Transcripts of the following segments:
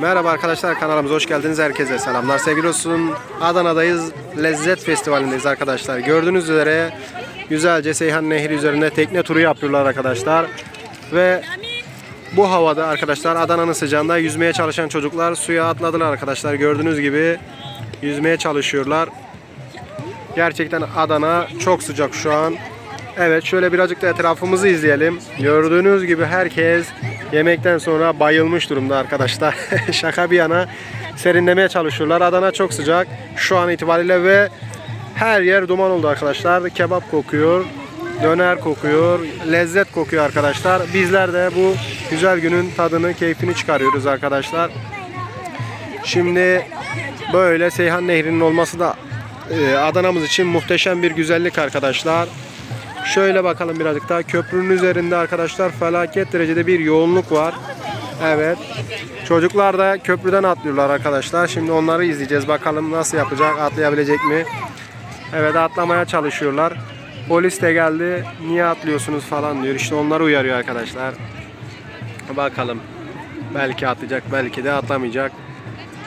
Merhaba arkadaşlar kanalımıza hoş geldiniz. Herkese selamlar. Sevgili olsun. Adana'dayız. Lezzet Festivali'ndeyiz arkadaşlar. Gördüğünüz üzere güzelce Seyhan Nehri üzerinde tekne turu yapıyorlar arkadaşlar. Ve bu havada arkadaşlar Adana'nın sıcağında yüzmeye çalışan çocuklar suya atladılar arkadaşlar. Gördüğünüz gibi yüzmeye çalışıyorlar. Gerçekten Adana çok sıcak şu an. Evet şöyle birazcık da etrafımızı izleyelim. Gördüğünüz gibi herkes yemekten sonra bayılmış durumda arkadaşlar. Şaka bir yana serinlemeye çalışıyorlar. Adana çok sıcak şu an itibariyle ve her yer duman oldu arkadaşlar. Kebap kokuyor, döner kokuyor, lezzet kokuyor arkadaşlar. Bizler de bu güzel günün tadını, keyfini çıkarıyoruz arkadaşlar. Şimdi böyle Seyhan Nehri'nin olması da e, Adana'mız için muhteşem bir güzellik arkadaşlar. Şöyle bakalım birazcık daha. Köprünün üzerinde arkadaşlar felaket derecede bir yoğunluk var. Evet. Çocuklar da köprüden atlıyorlar arkadaşlar. Şimdi onları izleyeceğiz. Bakalım nasıl yapacak, atlayabilecek mi? Evet atlamaya çalışıyorlar. Polis de geldi. Niye atlıyorsunuz falan diyor. İşte onları uyarıyor arkadaşlar. Bakalım. Belki atlayacak, belki de atlamayacak.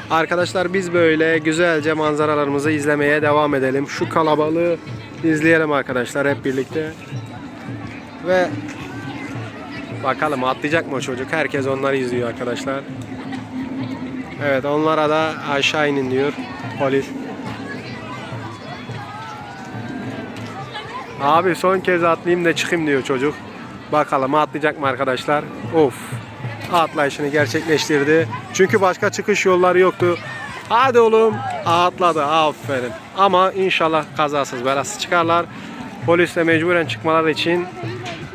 Arkadaşlar biz böyle güzelce manzaralarımızı izlemeye devam edelim. Şu kalabalığı izleyelim arkadaşlar hep birlikte. Ve bakalım atlayacak mı o çocuk? Herkes onları izliyor arkadaşlar. Evet onlara da aşağı inin diyor polis. Abi son kez atlayayım da çıkayım diyor çocuk. Bakalım atlayacak mı arkadaşlar? Of. Atlayışını gerçekleştirdi. Çünkü başka çıkış yolları yoktu. Hadi oğlum. Atladı. Aferin. Ama inşallah kazasız belasız çıkarlar. Polis de mecburen çıkmaları için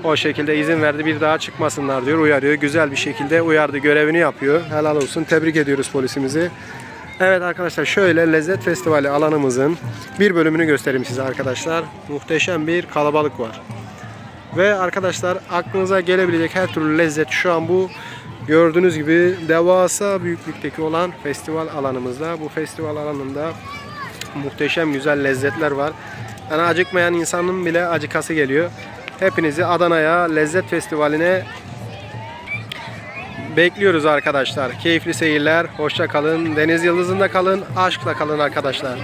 o şekilde izin verdi. Bir daha çıkmasınlar diyor. Uyarıyor. Güzel bir şekilde uyardı. Görevini yapıyor. Helal olsun. Tebrik ediyoruz polisimizi. Evet arkadaşlar şöyle Lezzet Festivali alanımızın bir bölümünü göstereyim size arkadaşlar. Muhteşem bir kalabalık var. Ve arkadaşlar aklınıza gelebilecek her türlü lezzet şu an bu gördüğünüz gibi devasa büyüklükteki olan festival alanımızda. Bu festival alanında muhteşem güzel lezzetler var. Yani acıkmayan insanın bile acıkası geliyor. Hepinizi Adana'ya Lezzet Festivali'ne bekliyoruz arkadaşlar. Keyifli seyirler. Hoşça kalın. Deniz yıldızında kalın. Aşkla kalın arkadaşlar.